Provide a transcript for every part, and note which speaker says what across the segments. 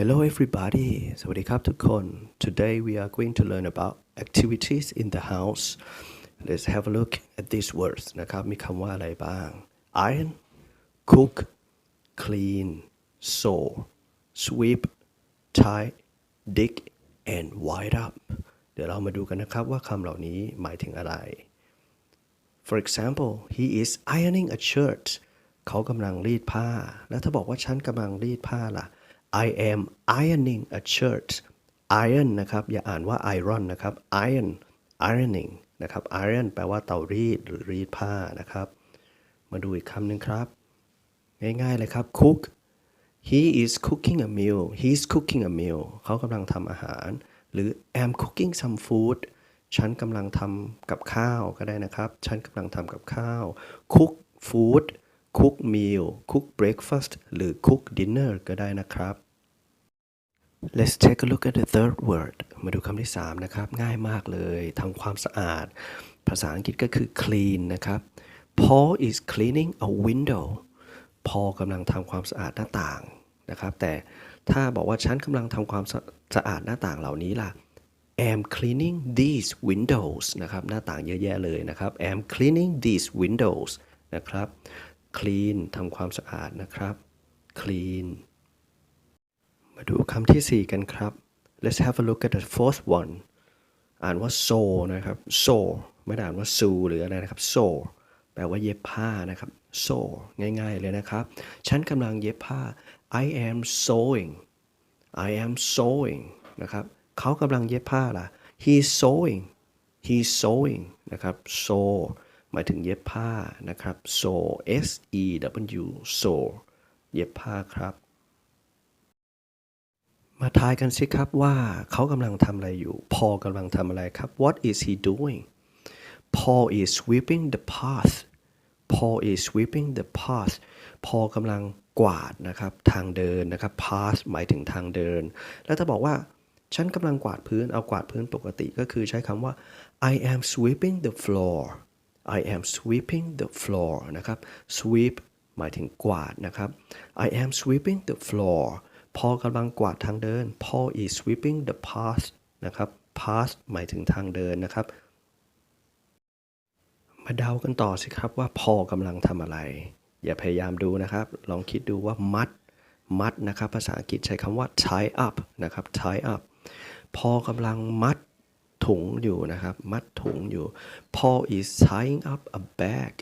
Speaker 1: Hello everybody สวัสดีครับทุกคน Today we are going to learn about activities in the house Let's have a look at these words นะครับ มีคำว่าอะไรบ้าง iron cook clean sew sweep tie dig and wind up เดี๋ยวเรามาดูกันนะครับว่าคำเหล่านี้หมายถึงอะไร For example he is ironing a shirt เขากำลังรีดผ้า แล้วถ้าบอกว่าฉันกำลังรีดผ้าล่ะ I am ironing a shirt iron นะครับ อย่าอ่านว่า iron นะครับ iron ironing นะครับ iron แปลว่าเตารีดหรือรีดผ้านะครับ มาดูอีกคำหนึ่งครับ ง่ายๆเลยครับ cook he is cooking a meal he's cooking a meal เขากำลังทำอาหาร หรือ am cooking some food ฉันกำลังทำกับข้าวก็ได้นะครับ ฉันกำลังทำกับข้าว cook food cook meal cook breakfast หรือ cook dinner ก็ได้นะครับ Let's take a look at the third word มาดูคำที่ 3 นะครับ ง่ายมากเลยทำความสะอาด ภาษาอังกฤษก็คือ clean นะครับ Paul is cleaning a window Paul กำลังทำความสะอาดหน้าต่างนะครับ แต่ถ้าบอกว่าฉันกำลังทำความสะสะอาดหน้าต่างเหล่านี้ล่ะ am cleaning these windows นะครับ หน้าต่างเยอะแยะเลยนะครับ am cleaning these windows นะครับ clean ทำความสะอาดนะครับ clean มาดูคำที่ 4 กันครับ let's have a look at the fourth one อ่านว่า sew นะครับ sew ไม่ได้อ่านว่า sew หรืออะไรนะครับ sew แปลว่าเย็บผ้านะครับ sew ง่ายๆเลยนะครับ ฉันกำลังเย็บผ้า I am sewing I am sewing นะครับ เขากำลังเย็บผ้าล่ะ he's sewing he's sewing นะครับ sew หมายถึงเย็บผ้านะครับ sew S E W sew เย็บผ้าครับ มาทายกันสิครับว่าเขากำลังทำอะไรอยู่ พอกำลังทำอะไรครับ What is he doing Paul is sweeping the path Paul is sweeping the path พอกำลังกวาดนะครับทางเดินนะครับ path หมายถึงทางเดิน แล้วถ้าบอกว่าฉันกำลังกวาดพื้นเอากวาดพื้นปกติก็คือใช้คำว่า I am sweeping the floor I am sweeping the floor นะครับ sweep หมายถึงกวาดนะครับ I am sweeping the floor พอกำลังกวาดทางเดิน Paul is sweeping the path นะครับ path หมายถึงทางเดินนะครับ มาเดากันต่อสิครับว่าพอกำลังทำอะไร อย่าพยายามดูนะครับ ลองคิดดูว่ามัด มัดนะครับ ภาษาอังกฤษใช้คำว่า tie up นะครับ tie up พอกำลังมัดถุงอยู่นะครับ มัดถุงอยู่ Paul is tying up a bag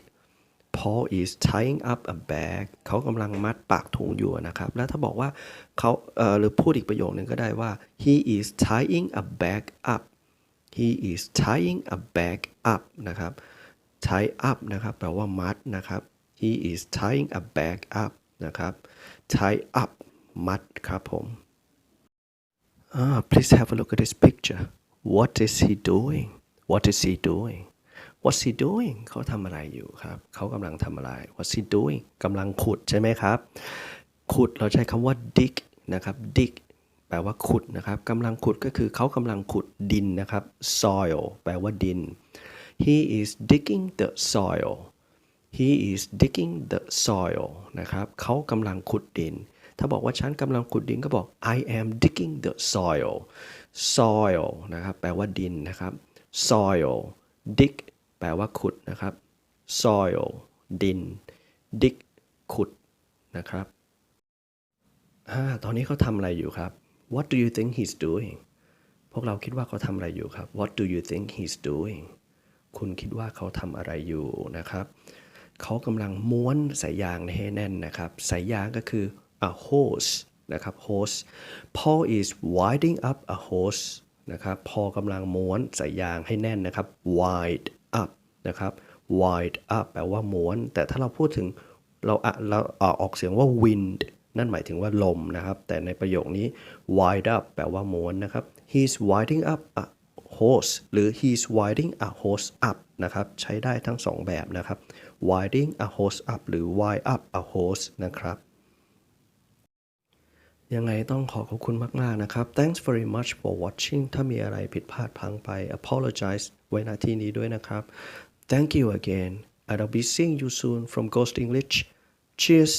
Speaker 1: Paul is tying up a bag เขากำลังมัดปากถุงอยู่นะครับ แล้วถ้าบอกว่าเขาเหรือพูดอีกประโยคหนึ่งก็ได้ว่า he is tying a bag up he is tying a bag up นะครับ tie up นะครับแปลว่ามัดนะครับ he is tying a bag up นะครับ tie up มัดครับผม Ah, please have a look at this picture. What is he doing? What is he doing? What's he doing? เขาทำอะไรอยู่ครับเขากำลังทำอะไร What's he doing? กำลังขุดใช่ไหมครับ ขุดเราใช้คำว่า dig นะครับ dig แปลว่าขุดนะครับกำลังขุดก็คือเขากำลังขุดดินนะครับ soil แปลว่าดิน he is digging the soil he is digging the soil นะครับเขากำลังขุดดิน ถ้าบอกว่าฉันกำลังขุดดินก็บอก I am digging the soil soil นะครับแปลว่าดินนะครับ soil dig แปลว่าขุดนะครับ soil ดิน dig ขุดนะครับอ่าตอนนี้เขาทำอะไรอยู่ครับ What do you think he's doing พวกเราคิดว่าเขาทำอะไรอยู่ครับ What do you think he's doing คุณคิดว่าเขาทำอะไรอยู่นะครับ เขากำลังม้วนสายยางให้แน่นนะครับ สายยางก็คือ a hose นะครับ hose Paul is winding up a hose นะครับ พอกำลังม้วนสายยางให้แน่นนะครับ wind up นะครับ wind up แปลว่าม้วน แต่ถ้าเราพูดถึงเราอะเราอะออกเสียงว่า wind นั่นหมายถึงว่าลมนะครับ แต่ในประโยคนี้ wind up แปลว่าม้วนนะครับ he's winding up a hose หรือ he's winding a hose up นะครับ ใช้ได้ทั้งสองแบบนะครับ winding a hose up หรือ wind up a hose นะครับ ยังไงต้องขอขอบคุณมาก ๆ นะครับ thanks very much for watching ถ้ามีอะไรผิดพลาดพังไป apologize ไว้ณที่นี้ด้วยนะครับ thank you again and I'll be seeing you soon from Ghost English cheers